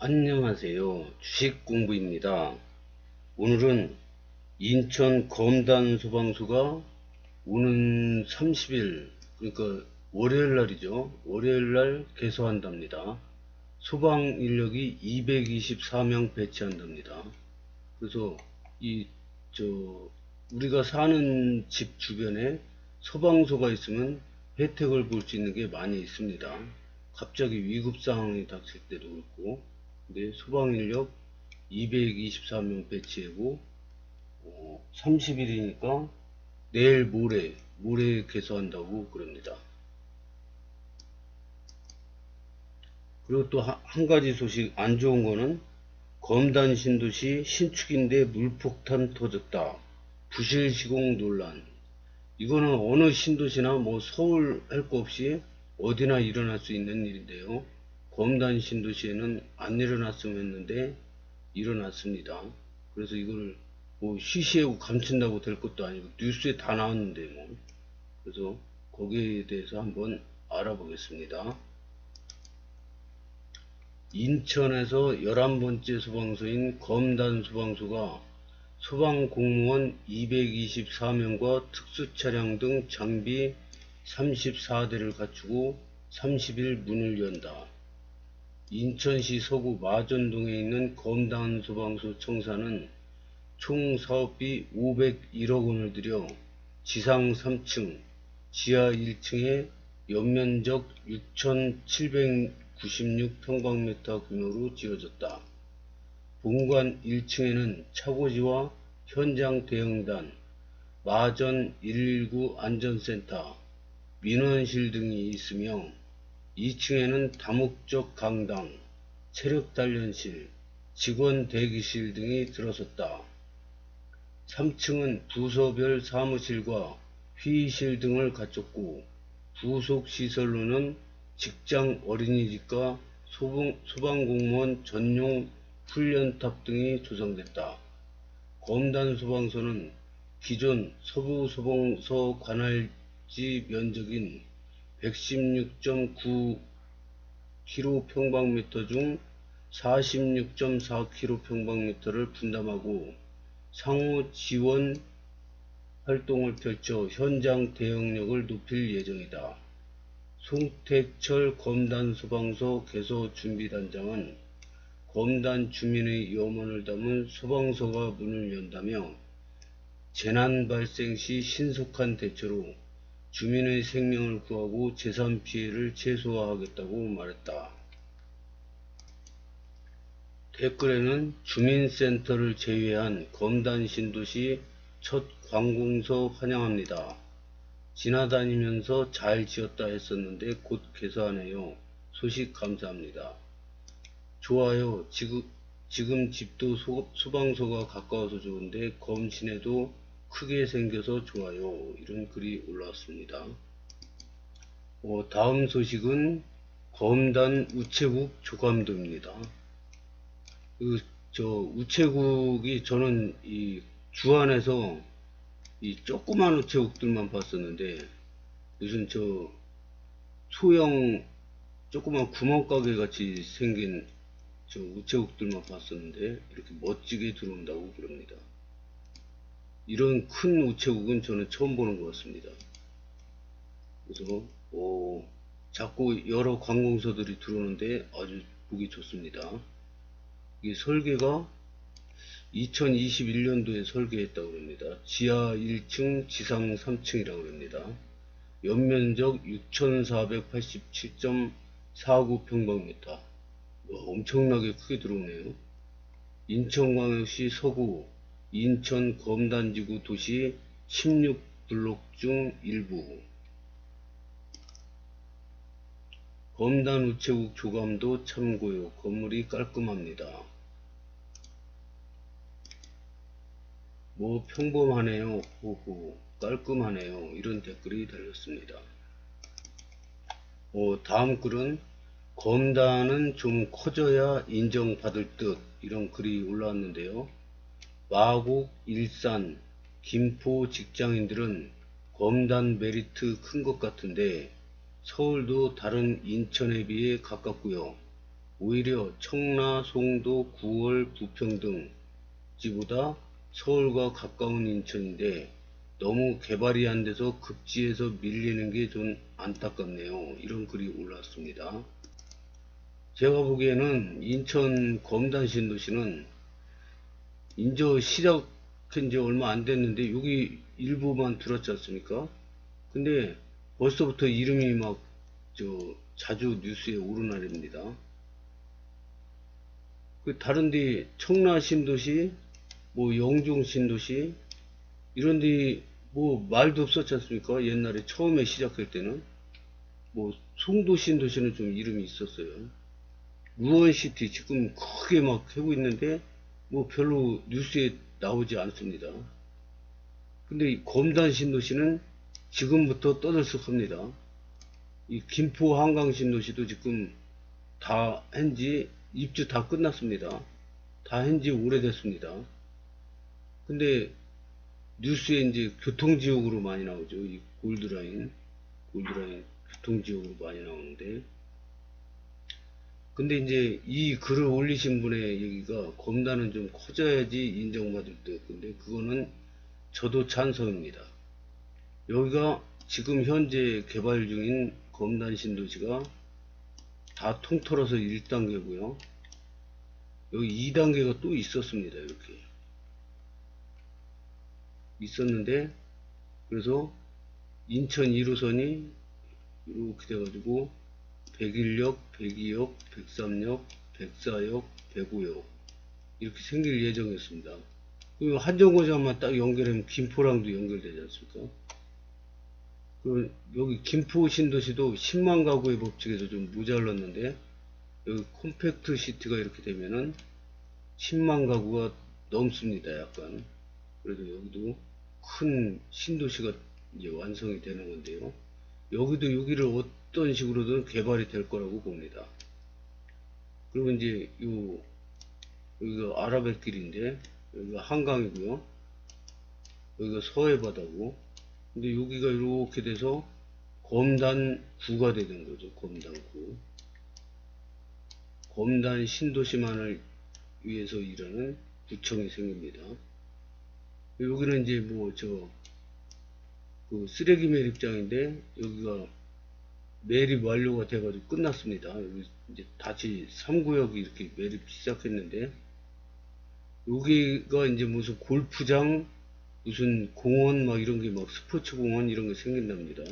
안녕하세요. 주식 공부입니다. 오늘은 인천 검단 소방서가 오는 30일, 그러니까 월요일 날이죠. 월요일 날 개소한답니다. 소방 인력이 224명 배치한답니다. 그래서 이, 저, 우리가 사는 집 주변에 소방서가 있으면 혜택을 볼 수 있는 게 많이 있습니다. 갑자기 위급 상황이 닥칠 때도 그렇고, 근데 소방 인력 224명 배치하고, 어, 30일이니까 내일 모레, 모레 개소한다고 그럽니다. 그리고 또 한 가지 소식 안 좋은 거는 검단 신도시 신축인데 물폭탄 터졌다. 부실 시공 논란. 이거는 어느 신도시나 뭐 서울 할 거 없이 어디나 일어날 수 있는 일인데요. 검단 신도시에는 안 일어났으면 했는데 일어났습니다. 그래서 이걸 뭐 시시하고 감춘다고 될 것도 아니고 뉴스에 다 나왔는데 뭐. 그래서 거기에 대해서 한번 알아보겠습니다. 인천에서 11번째 소방서인 검단 소방서가 소방 공무원 224명과 특수차량 등 장비 34대를 갖추고 30일 문을 연다. 인천시 서구 마전동에 있는 검단 소방서 청사는 총 사업비 501억 원을 들여 지상 3층, 지하 1층에 연면적 6,796평방미터 규모로 지어졌다. 본관 1층에는 차고지와 현장 대응단, 마전 119 안전센터, 민원실 등이 있으며 2층에는 다목적 강당, 체력단련실, 직원 대기실 등이 들어섰다. 3층은 부서별 사무실과 회의실 등을 갖췄고 부속 시설로는 직장 어린이집과 소방, 소방공무원 전용 훈련탑 등이 조성됐다. 검단 소방서는 기존 서부 소방서 관할지 면적인 116.9kpm 중 46.4kpm를 분담하고 상호 지원 활동을 펼쳐 현장 대응력을 높일 예정이다. 송택철 검단 소방서 개소 준비단장은 검단 주민의 염원을 담은 소방서가 문을 연다며 재난 발생 시 신속한 대처로 주민의 생명을 구하고 재산 피해를 최소화하겠다고 말했다. 댓글에는 주민센터를 제외한 검단 신도시 첫 관공서 환영합니다. 지나다니면서 잘 지었다 했었는데 곧 개소하네요. 소식 감사합니다. 좋아요. 지금, 지금 집도 소, 소방서가 가까워서 좋은데 검신에도 크게 생겨서 좋아요. 이런 글이 올라왔습니다. 어, 다음 소식은 검단 우체국 조감도입니다. 그, 저, 우체국이 저는 이 주안에서 이 조그만 우체국들만 봤었는데 무슨 저 소형 조그만 구멍가게 같이 생긴 저 우체국들만 봤었는데 이렇게 멋지게 들어온다고 그럽니다. 이런 큰 우체국은 저는 처음 보는 것 같습니다. 그래서 오, 자꾸 여러 관공서들이 들어오는데 아주 보기 좋습니다. 이 설계가 2021년도에 설계했다고 합니다. 지하 1층, 지상 3층이라고 합니다. 연면적 6,487.49평방미터. 엄청나게 크게 들어오네요. 인천광역시 서구, 인천 검단지구 도시 16블록 중 일부. 검단 우체국 조감도 참고요. 건물이 깔끔합니다. 뭐 평범하네요. 호호 깔끔하네요. 이런 댓글이 달렸습니다. 어, 다음 글은 검단은 좀 커져야 인정받을 듯 이런 글이 올라왔는데요. 마곡, 일산, 김포 직장인들은 검단 메리트 큰 것 같은데 서울도 다른 인천에 비해 가깝고요. 오히려 청라, 송도, 구월, 부평 등 지보다 서울과 가까운 인천인데 너무 개발이 안 돼서 급지에서 밀리는 게 좀 안타깝네요. 이런 글이 올라왔습니다. 제가 보기에는 인천 검단 신도시는 인저 시작한 지 얼마 안 됐는데 여기 일부만 들었지 않습니까? 근데 벌써부터 이름이 막 저 자주 뉴스에 오르날입니다. 그 다른데 청라 신도시, 뭐 영종 신도시 이런데 뭐 말도 없었지 않습니까? 옛날에 처음에 시작할 때는 뭐 송도 신도시는 좀 이름이 있었어요. 무원시티 지금 크게 막 하고 있는데 뭐 별로 뉴스에 나오지 않습니다. 근데 이 검단 신도시는 지금부터 떠들썩합니다. 이 김포 한강 신도시도 지금 다 한지 입주 다 끝났습니다. 다 한지 오래됐습니다. 근데 뉴스에 이제 교통지옥으로 많이 나오죠. 이 골드라인, 골드라인 교통지옥으로 많이 나오는데. 근데 이제 이 글을 올리신 분의 얘기가 검단은 좀 커져야지 인정받을 때. 근데 그거는 저도 찬성입니다. 여기가 지금 현재 개발 중인 검단 신도시가 다 통틀어서 1단계고요. 여기 2단계가 또 있었습니다. 이렇게. 있었는데 그래서 인천 1호선이 이렇게 돼가지고 101역, 102역, 103역, 104역, 105역 이렇게 생길 예정이었습니다. 그리고 한정거장만 딱 연결하면 김포랑도 연결되지 않습니까? 그 여기 김포 신도시도 10만 가구의 법칙에서 좀 모자랐는데 여기 콤팩트 시티가 이렇게 되면은 10만 가구가 넘습니다. 약간 그래도 여기도 큰 신도시가 이제 완성이 되는 건데요. 여기도 여기를 어떤 식으로든 개발이 될 거라고 봅니다. 그리고 이제 요 여기가 아라뱃길인데 여기가 한강이고요. 여기가 서해바다고. 근데 여기가 이렇게 돼서 검단구가 되는 거죠. 검단구. 검단 신도시만을 위해서 일하는 구청이 생깁니다. 여기는 이제 뭐 저 그 쓰레기 매립장인데 여기가 매립 완료가 돼가지고 끝났습니다. 여기 이제 다시 3구역이 이렇게 매립 시작했는데 여기가 이제 무슨 골프장 무슨 공원 막 이런 게 막 스포츠 공원 이런 게 생긴답니다.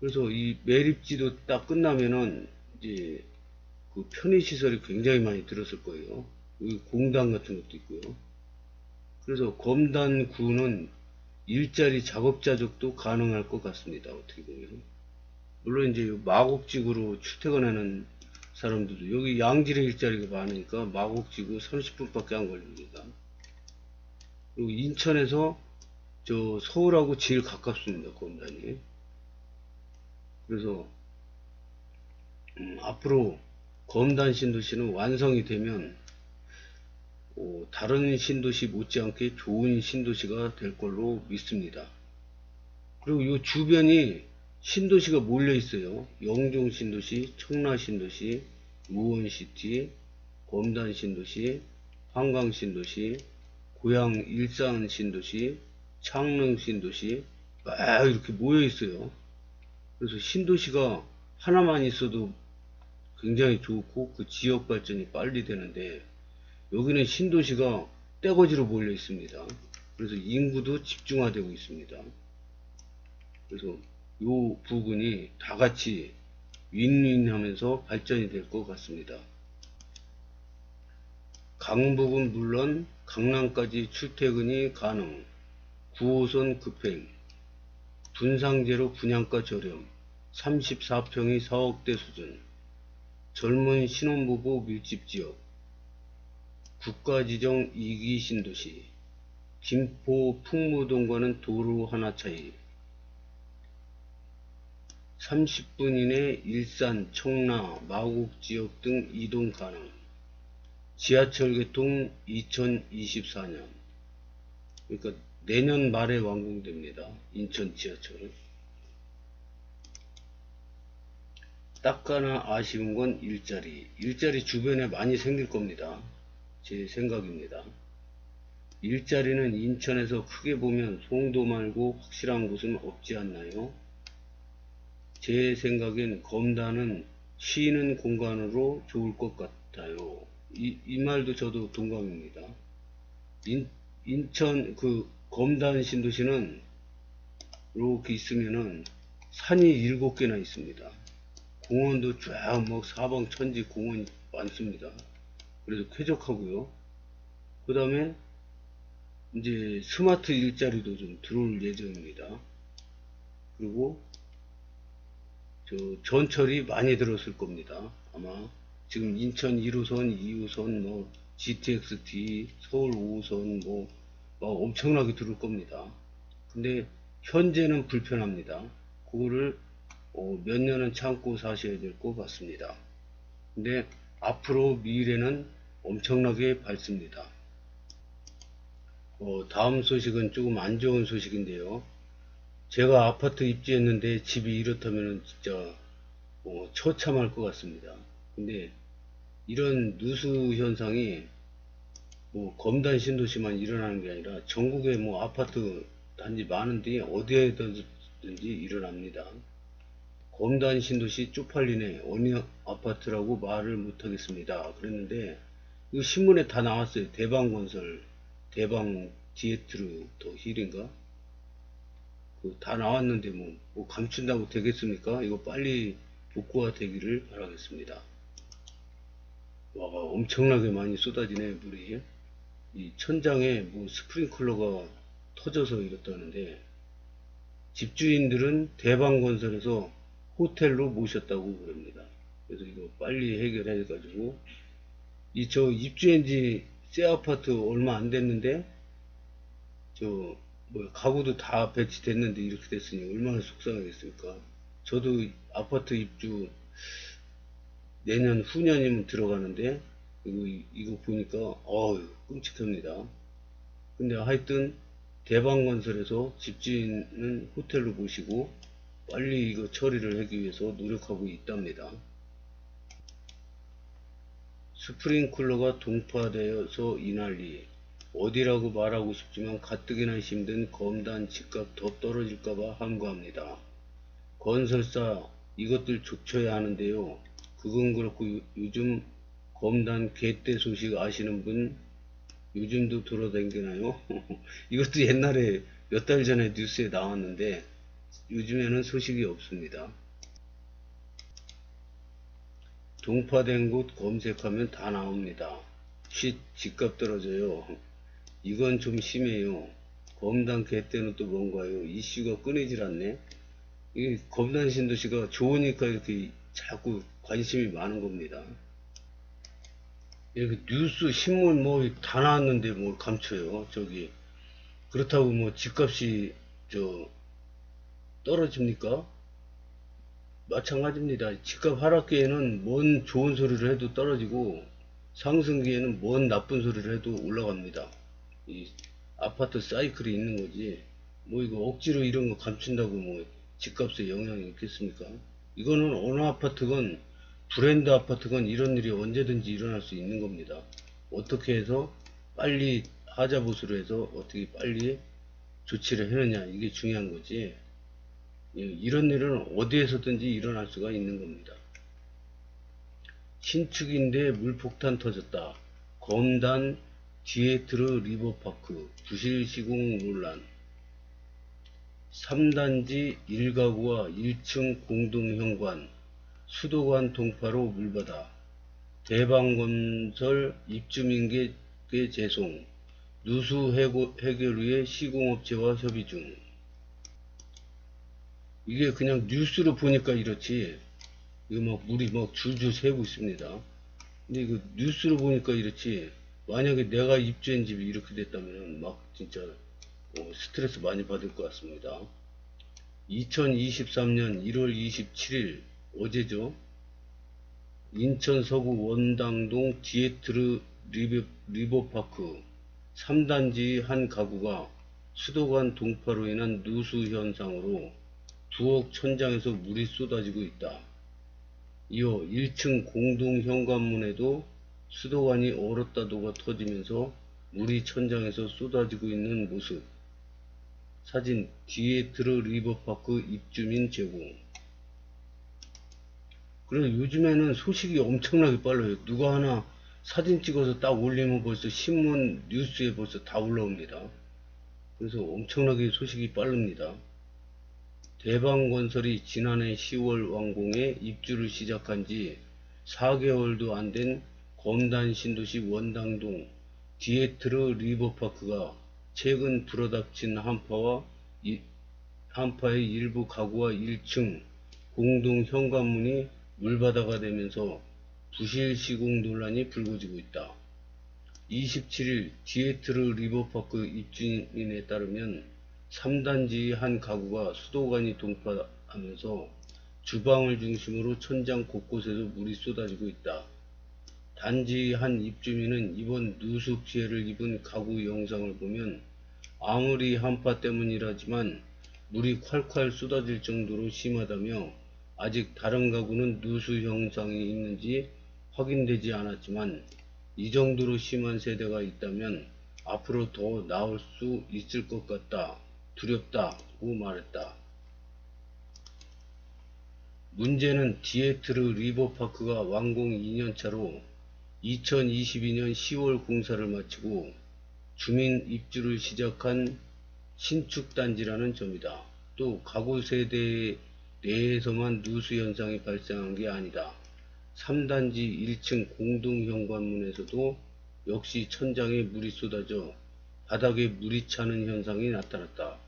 그래서 이 매립지도 딱 끝나면은 이제 그 편의 시설이 굉장히 많이 들었을 거예요. 여기 공단 같은 것도 있고요. 그래서 검단구는 일자리 작업자족도 가능할 것 같습니다. 어떻게 보면. 물론 이제 마곡지구로 출퇴근하는 사람들도 여기 양질의 일자리가 많으니까 마곡지구 30분밖에 안 걸립니다. 그리고 인천에서 저 서울하고 제일 가깝습니다. 검단이. 그래서 음, 앞으로 검단 신도시는 완성이 되면 어, 다른 신도시 못지않게 좋은 신도시가 될 걸로 믿습니다. 그리고 이 주변이 신도시가 몰려 있어요. 영종 신도시, 청라 신도시, 우원시티, 검단 신도시, 한강 신도시, 고양 일산 신도시, 창릉 신도시, 막 이렇게 모여 있어요. 그래서 신도시가 하나만 있어도 굉장히 좋고 그 지역 발전이 빨리 되는데 여기는 신도시가 떼거지로 몰려 있습니다. 그래서 인구도 집중화되고 있습니다. 그래서 요 부분이 다 같이 윈윈 하면서 발전이 될 것 같습니다. 강북은 물론 강남까지 출퇴근이 가능, 9호선 급행, 분상제로 분양가 저렴, 34평이 4억대 수준, 젊은 신혼부부 밀집지역, 국가지정 2기 신도시, 김포 풍무동과는 도로 하나 차이, 30분 이내 일산, 청라, 마곡 지역 등 이동 가능. 지하철 개통 2024년. 그러니까 내년 말에 완공됩니다. 인천 지하철. 딱 하나 아쉬운 건 일자리. 일자리 주변에 많이 생길 겁니다. 제 생각입니다. 일자리는 인천에서 크게 보면 송도 말고 확실한 곳은 없지 않나요? 제 생각엔 검단은 쉬는 공간으로 좋을 것 같아요. 이, 이 말도 저도 동감입니다. 인, 인천 그 검단 신도시는 이렇게 있으면은 산이 일곱 개나 있습니다. 공원도 쫙 막 사방 천지 공원이 많습니다. 그래서 쾌적하고요. 그 다음에 이제 스마트 일자리도 좀 들어올 예정입니다. 그리고 저 전철이 많이 들었을 겁니다. 아마 지금 인천 1호선, 2호선, 뭐 GTX-D, 서울 5호선 뭐, 막 엄청나게 들을 겁니다. 근데 현재는 불편합니다. 그거를 어, 몇 년은 참고 사셔야 될 것 같습니다. 근데 앞으로 미래는 엄청나게 밝습니다. 어, 다음 소식은 조금 안 좋은 소식인데요. 제가 아파트 입주했는데 집이 이렇다면 진짜 어, 처참할 것 같습니다. 근데 이런 누수 현상이 뭐 검단 신도시만 일어나는 게 아니라 전국에 뭐 아파트 단지 많은데 어디에든지 일어납니다. 검단 신도시 쪽팔리네 어느 아파트라고 말을 못하겠습니다. 그랬는데 이 신문에 다 나왔어요. 대방건설, 대방 디에트르 더 힐인가? 그다 나왔는데 뭐, 뭐 감춘다고 되겠습니까? 이거 빨리 복구가 되기를 바라겠습니다. 와 엄청나게 많이 쏟아지네 물이 이 천장에 뭐 스프링클러가 터져서 이렇다는데 집주인들은 대방건설에서 호텔로 모셨다고 그럽니다. 그래서 이거 빨리 해결해 가지고 이 저 입주한 지 새 아파트 얼마 안 됐는데 저 뭐 가구도 다 배치됐는데 이렇게 됐으니 얼마나 속상하겠습니까? 저도 아파트 입주 내년 후년이면 들어가는데 이거, 이거 보니까 어우 끔찍합니다. 근데 하여튼 대방건설에서 집주인은 호텔로 모시고 빨리 이거 처리를 하기 위해서 노력하고 있답니다. 스프링클러가 동파되어서 이 난리 어디라고 말하고 싶지만 가뜩이나 힘든 검단 집값 더 떨어질까봐 함구합니다. 건설사 이것들 조쳐야 하는데요. 그건 그렇고 요- 요즘 검단 개떼 소식 아시는 분 요즘도 돌아다니나요? 이것도 옛날에 몇 달 전에 뉴스에 나왔는데 요즘에는 소식이 없습니다. 동파된 곳 검색하면 다 나옵니다. 쉿, 집값 떨어져요. 이건 좀 심해요. 검단 개떼는 또 뭔가요? 이슈가 끊이질 않네. 이 검단 신도시가 좋으니까 이렇게 자꾸 관심이 많은 겁니다. 이렇게 뉴스, 신문 뭐 다 나왔는데 뭘 감춰요. 저기 그렇다고 뭐 집값이 저 떨어집니까? 마찬가지입니다. 집값 하락기에는 뭔 좋은 소리를 해도 떨어지고 상승기에는 뭔 나쁜 소리를 해도 올라갑니다. 이 아파트 사이클이 있는 거지. 뭐 이거 억지로 이런 거 감춘다고 뭐 집값에 영향이 있겠습니까? 이거는 어느 아파트건 브랜드 아파트건 이런 일이 언제든지 일어날 수 있는 겁니다. 어떻게 해서 빨리 하자 보수를 해서 어떻게 빨리 조치를 해느냐 이게 중요한 거지. 예, 이런 일은 어디에서든지 일어날 수가 있는 겁니다. 신축인데 물폭탄 터졌다. 검단 디에트르 리버파크 부실 시공 논란. 3단지 1가구와 1층 공동현관 수도관 동파로 물바다. 대방건설 입주민계 재송. 누수 해결 위해 시공업체와 협의 중. 이게 그냥 뉴스로 보니까 이렇지. 이거 막 물이 막 줄줄 새고 있습니다. 근데 이거 뉴스로 보니까 이렇지 만약에 내가 입주한 집이 이렇게 됐다면 막 진짜 어, 스트레스 많이 받을 것 같습니다 2023년 1월 27일 어제죠 인천 서구 원당동 디에트르 리버, 리버파크 3단지 한 가구가 수도관 동파로 인한 누수 현상으로 부엌 천장에서 물이 쏟아지고 있다. 이어 1층 공동 현관문에도 수도관이 얼었다도가 터지면서 물이 천장에서 쏟아지고 있는 모습. 사진 디에트르 리버파크 입주민 제공. 그래서 요즘에는 소식이 엄청나게 빨라요. 누가 하나 사진 찍어서 딱 올리면 벌써 신문 뉴스에 벌써 다 올라옵니다. 그래서 엄청나게 소식이 빠릅니다. 대방건설이 지난해 10월 완공에 입주를 시작한 지 4개월도 안 된 검단 신도시 원당동 디에트르 리버파크가 최근 불어닥친 한파와 이- 한파의 일부 가구와 1층 공동 현관문이 물바다가 되면서 부실 시공 논란이 불거지고 있다. 27일 디에트르 리버파크 입주민에 따르면 3단지 한 가구가 수도관이 동파하면서 주방을 중심으로 천장 곳곳에서 물이 쏟아지고 있다. 단지 한 입주민은 이번 누수 피해를 입은 가구 영상을 보면 아무리 한파 때문이라지만 물이 콸콸 쏟아질 정도로 심하다며 아직 다른 가구는 누수 현상이 있는지 확인되지 않았지만 이 정도로 심한 세대가 있다면 앞으로 더 나올 수 있을 것 같다. 두렵다고 말했다. 문제는 디에트르 리버파크가 완공 2년차로 2022년 10월 공사를 마치고 주민 입주를 시작한 신축단지라는 점이다. 또 가구 세대 내에서만 누수 현상이 발생한 게 아니다. 3단지 1층 공동 현관문에서도 역시 천장에 물이 쏟아져 바닥에 물이 차는 현상이 나타났다.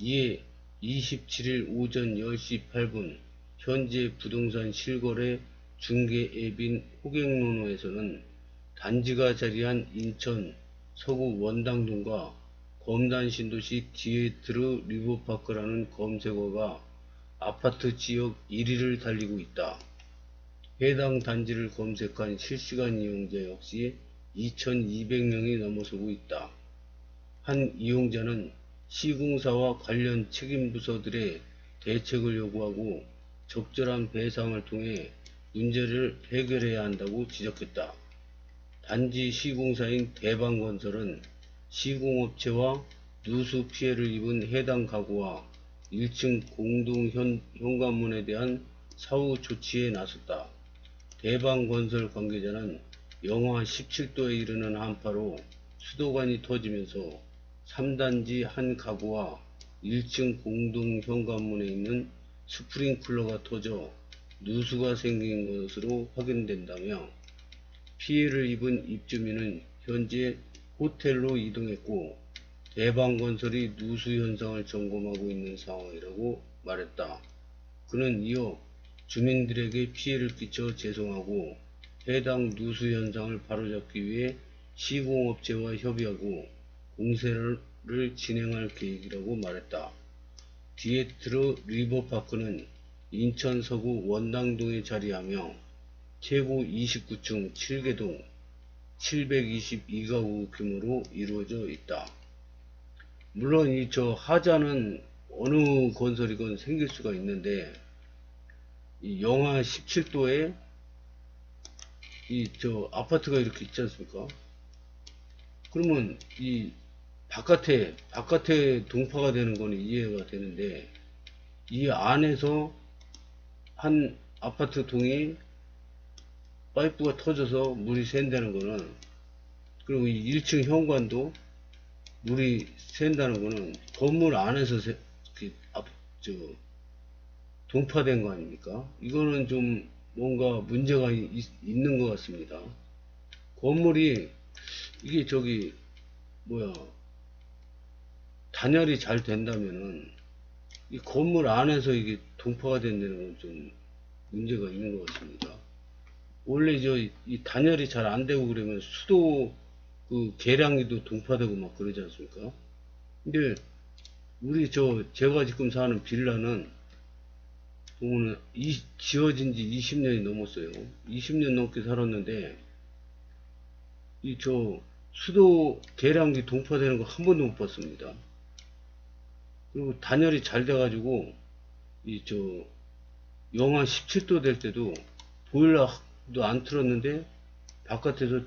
이에 27일 오전 10시 8분 현재 부동산 실거래 중개 앱인 호갱노노에서는 단지가 자리한 인천 서구 원당동과 검단 신도시 디에트르 리버파크라는 검색어가 아파트 지역 1위를 달리고 있다. 해당 단지를 검색한 실시간 이용자 역시 2,200명이 넘어서고 있다. 한 이용자는 시공사와 관련 책임 부서들의 대책을 요구하고 적절한 배상을 통해 문제를 해결해야 한다고 지적했다. 단지 시공사인 대방건설은 시공업체와 누수 피해를 입은 해당 가구와 1층 공동 현, 현관문에 대한 사후 조치에 나섰다. 대방건설 관계자는 영하 17도에 이르는 한파로 수도관이 터지면서 3단지 한 가구와 1층 공동 현관문에 있는 스프링클러가 터져 누수가 생긴 것으로 확인된다며 피해를 입은 입주민은 현재 호텔로 이동했고 대방건설이 누수 현상을 점검하고 있는 상황이라고 말했다. 그는 이어 주민들에게 피해를 끼쳐 죄송하고 해당 누수 현상을 바로잡기 위해 시공업체와 협의하고 공세를 진행할 계획이라고 말했다. 디에트르 리버파크는 인천 서구 원당동에 자리하며 최고 29층 7개동 722가구 규모로 이루어져 있다. 물론 이 저 하자는 어느 건설이건 생길 수가 있는데 이 영하 17도에 이 저 아파트가 이렇게 있지 않습니까? 그러면 이 바깥에 바깥에 동파가 되는 거는 이해가 되는데 이 안에서 한 아파트 동이 파이프가 터져서 물이 샌다는 거는 그리고 이 1층 현관도 물이 샌다는 거는 건물 안에서 새, 그, 앞, 저, 동파된 거 아닙니까? 이거는 좀 뭔가 문제가 있, 있는 것 같습니다. 건물이 이게 저기 뭐야 단열이 잘 된다면은 이 건물 안에서 이게 동파가 된다는 건 좀 문제가 있는 것 같습니다. 원래 저 이 단열이 잘 안 되고 그러면 수도 그 계량기도 동파되고 막 그러지 않습니까? 근데 우리 저 제가 지금 사는 빌라는 보면은 이 지어진 지 20년이 넘었어요. 20년 넘게 살았는데 이 저 수도 계량기 동파되는 거 한 번도 못 봤습니다. 그리고 단열이 잘 돼가지고 이 저 영하 17도 될 때도 보일러도 안 틀었는데 바깥에서